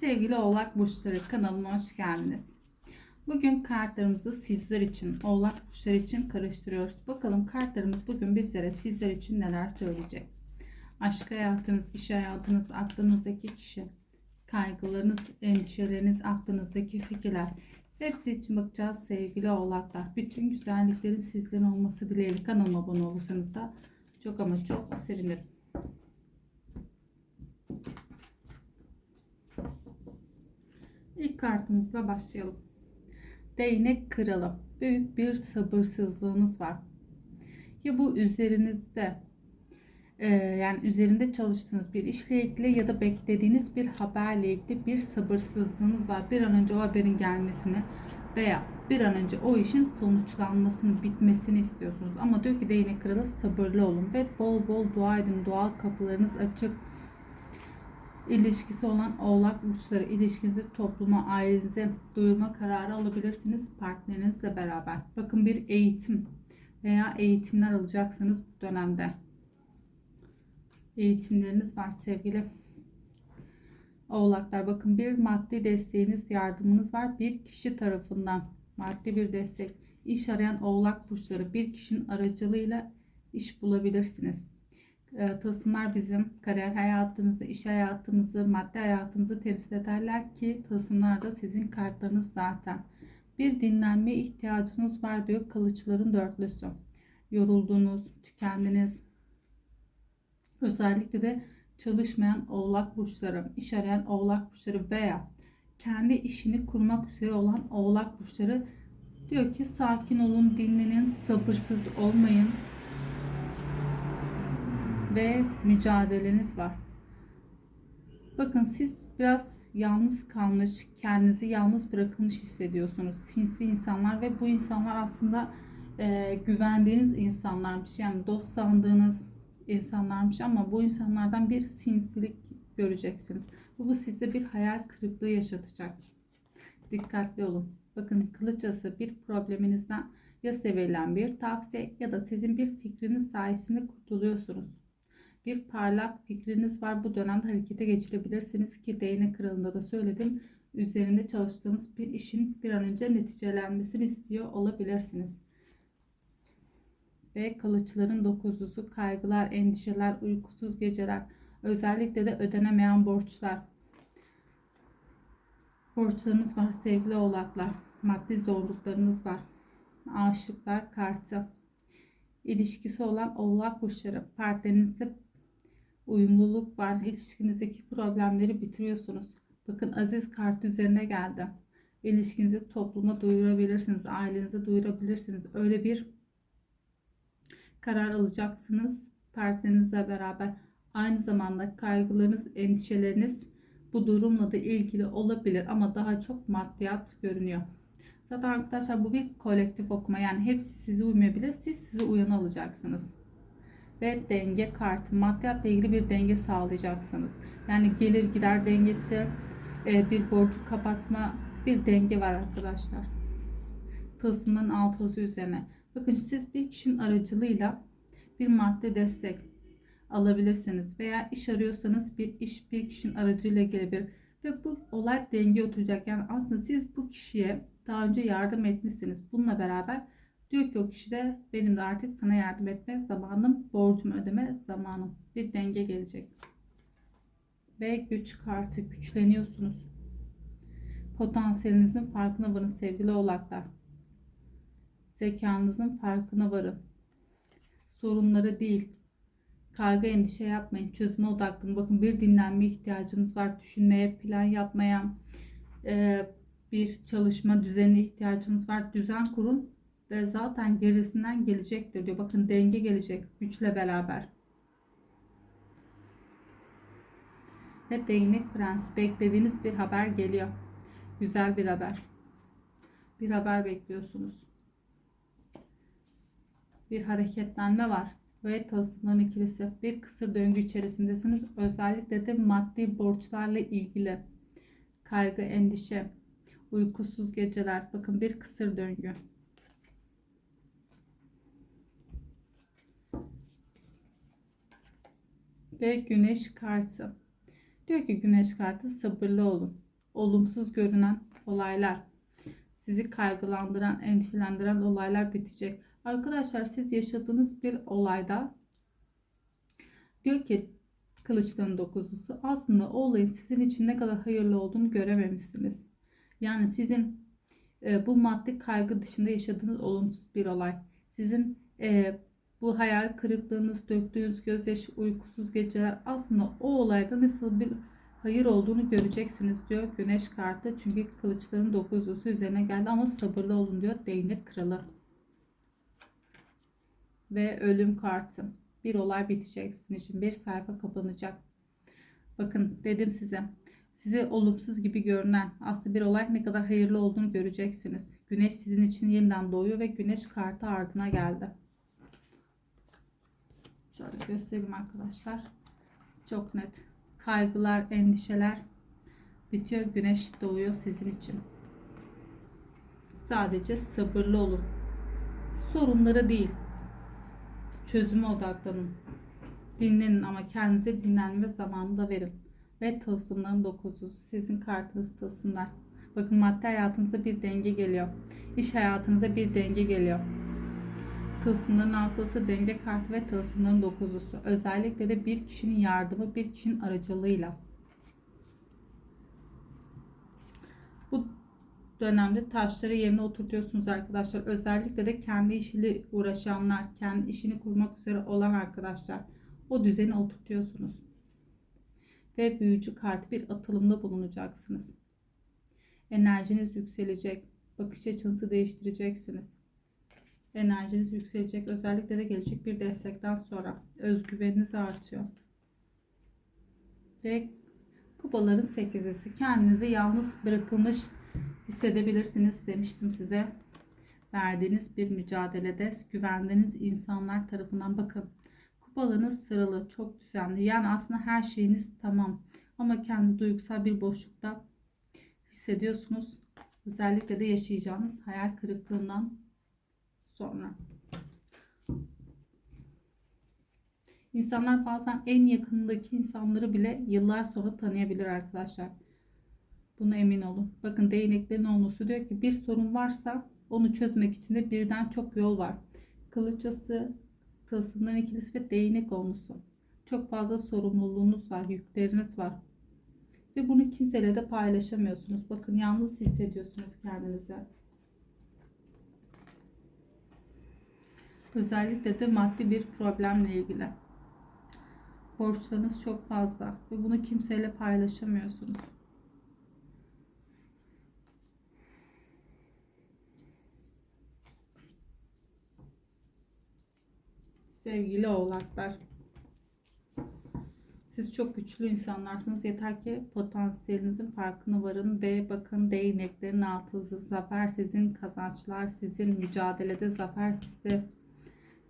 Sevgili Oğlak Burçları kanalıma hoş geldiniz. Bugün kartlarımızı sizler için, Oğlak Burçları için karıştırıyoruz. Bakalım kartlarımız bugün bizlere sizler için neler söyleyecek. Aşk hayatınız, iş hayatınız, aklınızdaki kişi, kaygılarınız, endişeleriniz, aklınızdaki fikirler. Hepsi için bakacağız sevgili oğlaklar. Bütün güzelliklerin sizlerin olması dileğiyle kanalıma abone olursanız da çok ama çok sevinirim. İlk kartımızla başlayalım. Değnek kralı. Büyük bir sabırsızlığınız var. Ya bu üzerinizde e, yani üzerinde çalıştığınız bir işle ilgili ya da beklediğiniz bir haberle ilgili bir sabırsızlığınız var. Bir an önce o haberin gelmesini veya bir an önce o işin sonuçlanmasını, bitmesini istiyorsunuz. Ama diyor ki değnek kralı sabırlı olun ve bol bol dua edin. Doğal kapılarınız açık ilişkisi olan oğlak burçları ilişkinizi topluma, ailenize duyurma kararı alabilirsiniz partnerinizle beraber. Bakın bir eğitim veya eğitimler alacaksınız bu dönemde. Eğitimleriniz var sevgili oğlaklar. Bakın bir maddi desteğiniz, yardımınız var bir kişi tarafından. Maddi bir destek. İş arayan oğlak burçları bir kişinin aracılığıyla iş bulabilirsiniz e, tılsımlar bizim kariyer hayatımızı, iş hayatımızı, maddi hayatımızı temsil ederler ki tılsımlar da sizin kartlarınız zaten. Bir dinlenme ihtiyacınız var diyor kılıçların dörtlüsü. Yoruldunuz, tükendiniz. Özellikle de çalışmayan oğlak burçları, iş arayan oğlak burçları veya kendi işini kurmak üzere olan oğlak burçları diyor ki sakin olun, dinlenin, sabırsız olmayın ve mücadeleniz var. Bakın siz biraz yalnız kalmış, kendinizi yalnız bırakılmış hissediyorsunuz. Sinsi insanlar ve bu insanlar aslında e, güvendiğiniz insanlarmış. Yani dost sandığınız insanlarmış ama bu insanlardan bir sinsilik göreceksiniz. Bu, bu size bir hayal kırıklığı yaşatacak. Dikkatli olun. Bakın kılıçası bir probleminizden ya sevilen bir tavsiye ya da sizin bir fikriniz sayesinde kurtuluyorsunuz bir parlak fikriniz var. Bu dönemde harekete geçirebilirsiniz ki değnek kralında da söyledim. Üzerinde çalıştığınız bir işin bir an önce neticelenmesini istiyor olabilirsiniz. Ve kılıçların dokuzlusu kaygılar, endişeler, uykusuz geceler, özellikle de ödenemeyen borçlar. Borçlarınız var sevgili oğlaklar. Maddi zorluklarınız var. Aşıklar kartı. İlişkisi olan oğlak burçları. Partnerinizde uyumluluk var. İlişkinizdeki problemleri bitiriyorsunuz. Bakın aziz kart üzerine geldi. İlişkinizi topluma duyurabilirsiniz. Ailenize duyurabilirsiniz. Öyle bir karar alacaksınız partnerinizle beraber. Aynı zamanda kaygılarınız, endişeleriniz bu durumla da ilgili olabilir ama daha çok maddiyat görünüyor. Zaten arkadaşlar bu bir kolektif okuma yani hepsi sizi uymayabilir. Siz sizi uyan alacaksınız ve denge kartı. Maddiyatla ilgili bir denge sağlayacaksınız. Yani gelir gider dengesi, e, bir borcu kapatma bir denge var arkadaşlar. Tılsımın altısı üzerine. Bakın siz bir kişinin aracılığıyla bir madde destek alabilirsiniz. Veya iş arıyorsanız bir iş bir kişinin aracıyla gelebilir. Ve bu olay denge oturacak. Yani aslında siz bu kişiye daha önce yardım etmişsiniz. Bununla beraber Diyor ki o kişi de benim de artık sana yardım etme zamanım, borcumu ödeme zamanım. Bir denge gelecek. Ve güç kartı güçleniyorsunuz. Potansiyelinizin farkına varın sevgili oğlaklar. Zekanızın farkına varın. Sorunları değil, kaygı endişe yapmayın. Çözüme odaklanın. Bakın bir dinlenme ihtiyacınız var. Düşünmeye, plan yapmaya, bir çalışma düzeni ihtiyacınız var. Düzen kurun ve zaten gerisinden gelecektir diyor. Bakın denge gelecek güçle beraber. Ve değnek prensi beklediğiniz bir haber geliyor. Güzel bir haber. Bir haber bekliyorsunuz. Bir hareketlenme var. Ve tılsımların ikilisi. Bir kısır döngü içerisindesiniz. Özellikle de maddi borçlarla ilgili. Kaygı, endişe, uykusuz geceler. Bakın bir kısır döngü. Ve güneş kartı. Diyor ki güneş kartı sabırlı olun. olumsuz görünen olaylar, sizi kaygılandıran, endişelendiren olaylar bitecek. Arkadaşlar siz yaşadığınız bir olayda diyor ki kılıçların dokuzlusu aslında o olayın sizin için ne kadar hayırlı olduğunu görememişsiniz. Yani sizin e, bu maddi kaygı dışında yaşadığınız olumsuz bir olay. Sizin e, bu hayal kırıklığınız, döktüğünüz gözyaşı, uykusuz geceler aslında o olayda nasıl bir hayır olduğunu göreceksiniz diyor güneş kartı. Çünkü kılıçların dokuzlusu üzerine geldi ama sabırlı olun diyor değnek kralı. Ve ölüm kartı. Bir olay bitecek sizin için. Bir sayfa kapanacak. Bakın dedim size. Size olumsuz gibi görünen aslında bir olay ne kadar hayırlı olduğunu göreceksiniz. Güneş sizin için yeniden doğuyor ve güneş kartı ardına geldi. Şöyle göstereyim arkadaşlar. Çok net. Kaygılar, endişeler bitiyor. Güneş doğuyor sizin için. Sadece sabırlı olun. Sorunları değil. Çözüme odaklanın. Dinlenin ama kendinize dinlenme zamanı da verin. Ve tılsımların dokuzu. Sizin kartınız tılsımlar. Bakın madde hayatınıza bir denge geliyor. İş hayatınıza bir denge geliyor. Tılsımların altılısı denge kartı ve tılsımların dokuzlusu. Özellikle de bir kişinin yardımı, bir kişinin aracılığıyla. Bu dönemde taşları yerine oturtuyorsunuz arkadaşlar. Özellikle de kendi işiyle uğraşanlar, kendi işini kurmak üzere olan arkadaşlar. O düzeni oturtuyorsunuz. Ve büyücü kartı bir atılımda bulunacaksınız. Enerjiniz yükselecek. Bakış açınızı değiştireceksiniz enerjiniz yükselecek. Özellikle de gelecek bir destekten sonra özgüveniniz artıyor. Ve kupaların sekizisi. Kendinizi yalnız bırakılmış hissedebilirsiniz demiştim size. Verdiğiniz bir mücadelede güvendiğiniz insanlar tarafından bakın. Kupalarınız sıralı, çok düzenli. Yani aslında her şeyiniz tamam. Ama kendi duygusal bir boşlukta hissediyorsunuz. Özellikle de yaşayacağınız hayal kırıklığından sonra. İnsanlar bazen en yakındaki insanları bile yıllar sonra tanıyabilir arkadaşlar. Buna emin olun. Bakın değneklerin onlusu diyor ki bir sorun varsa onu çözmek için de birden çok yol var. Kılıçası, tılsımların ikilisi ve değnek onlusu. Çok fazla sorumluluğunuz var, yükleriniz var. Ve bunu kimseyle de paylaşamıyorsunuz. Bakın yalnız hissediyorsunuz kendinizi. Özellikle de maddi bir problemle ilgili. Borçlarınız çok fazla ve bunu kimseyle paylaşamıyorsunuz. Sevgili oğlaklar. Siz çok güçlü insanlarsınız. Yeter ki potansiyelinizin farkına varın ve bakın değneklerin altınızı zafer sizin kazançlar sizin mücadelede zafer sizde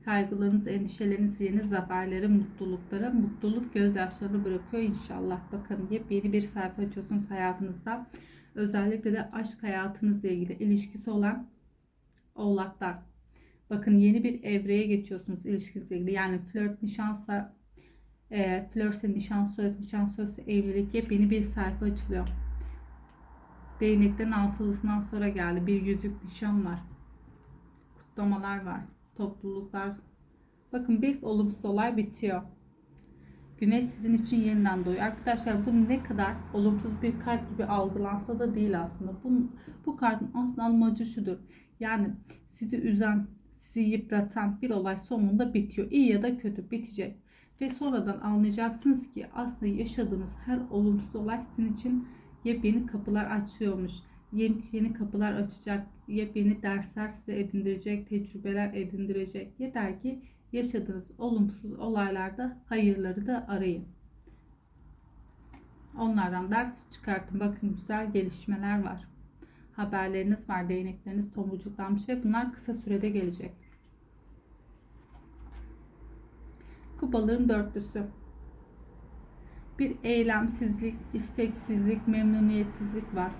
Kaygılarınız, endişeleriniz yeni zaferlere, mutluluklara, mutluluk gözyaşlarını bırakıyor inşallah. Bakın yepyeni bir sayfa açıyorsunuz hayatınızda. Özellikle de aşk hayatınızla ilgili ilişkisi olan oğlaklar. Bakın yeni bir evreye geçiyorsunuz ilişkinizle ilgili. Yani flört, nişansa, e, flörse, nişan söz, nişan söz, evlilik yepyeni bir sayfa açılıyor. Değnekten altılısından sonra geldi. Bir yüzük nişan var. Kutlamalar var topluluklar. Bakın bir olumsuz olay bitiyor. Güneş sizin için yeniden doğuyor. Arkadaşlar bu ne kadar olumsuz bir kart gibi algılansa da değil aslında. Bu, bu kartın aslında amacı şudur. Yani sizi üzen, sizi yıpratan bir olay sonunda bitiyor. İyi ya da kötü bitecek. Ve sonradan anlayacaksınız ki aslında yaşadığınız her olumsuz olay sizin için yepyeni kapılar açıyormuş yeni kapılar açacak, yepyeni dersler size edindirecek, tecrübeler edindirecek. Yeter ki yaşadığınız olumsuz olaylarda hayırları da arayın. Onlardan ders çıkartın. Bakın güzel gelişmeler var. Haberleriniz var, değnekleriniz tomurcuklanmış ve bunlar kısa sürede gelecek. Kupaların dörtlüsü. Bir eylemsizlik, isteksizlik, memnuniyetsizlik var.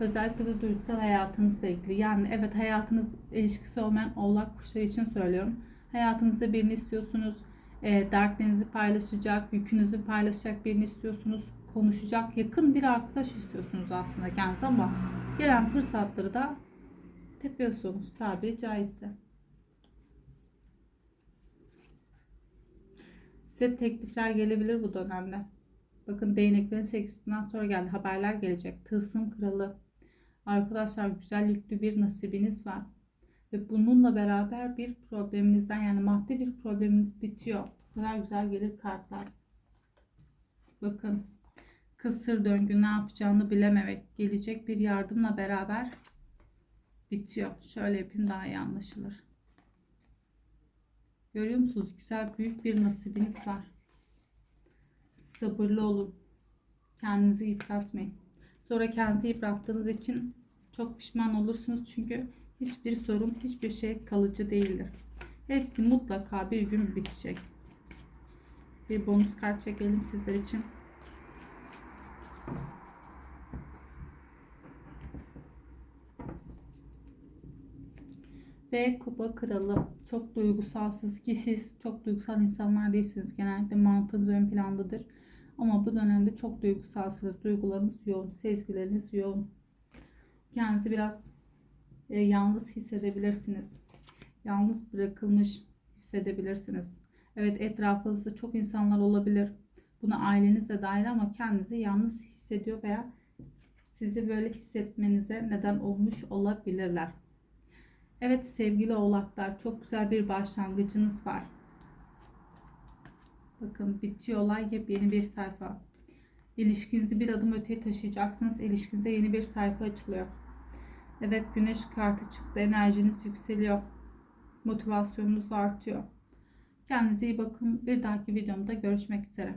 Özellikle de duygusal hayatınızla ilgili. Yani evet hayatınız ilişkisi olmayan oğlak kuşları için söylüyorum. Hayatınızda birini istiyorsunuz. E, dertlerinizi paylaşacak, yükünüzü paylaşacak birini istiyorsunuz. konuşacak yakın bir arkadaş istiyorsunuz aslında kendinize ama gelen fırsatları da tepiyorsunuz tabiri caizse. Size teklifler gelebilir bu dönemde. Bakın değneklerin sekisinden sonra geldi. Haberler gelecek. Tılsım kralı. Arkadaşlar güzel yüklü bir nasibiniz var. Ve bununla beraber bir probleminizden yani maddi bir probleminiz bitiyor. Bu kadar güzel gelir kartlar. Bakın kısır döngü ne yapacağını bilememek. Gelecek bir yardımla beraber bitiyor. Şöyle yapayım daha iyi anlaşılır. Görüyor musunuz? Güzel büyük bir nasibiniz var. Sabırlı olun. Kendinizi yıpratmayın. Sonra kendinizi yıprattığınız için çok pişman olursunuz. Çünkü hiçbir sorun, hiçbir şey kalıcı değildir. Hepsi mutlaka bir gün bitecek. Bir bonus kart çekelim sizler için. Ve kupa kralı. Çok duygusalsız ki siz çok duygusal insanlar değilsiniz. Genellikle mantığınız ön plandadır. Ama bu dönemde çok duygusalsınız. Duygularınız yoğun, sezgileriniz yoğun. Kendinizi biraz e, yalnız hissedebilirsiniz. Yalnız bırakılmış hissedebilirsiniz. Evet etrafınızda çok insanlar olabilir. Buna aileniz de dahil ama kendinizi yalnız hissediyor veya sizi böyle hissetmenize neden olmuş olabilirler. Evet sevgili oğlaklar çok güzel bir başlangıcınız var. Bakın bitiyor olay yepyeni bir sayfa. İlişkinizi bir adım öteye taşıyacaksınız. İlişkinize yeni bir sayfa açılıyor. Evet güneş kartı çıktı. Enerjiniz yükseliyor. Motivasyonunuz artıyor. Kendinize iyi bakın. Bir dahaki videomda görüşmek üzere.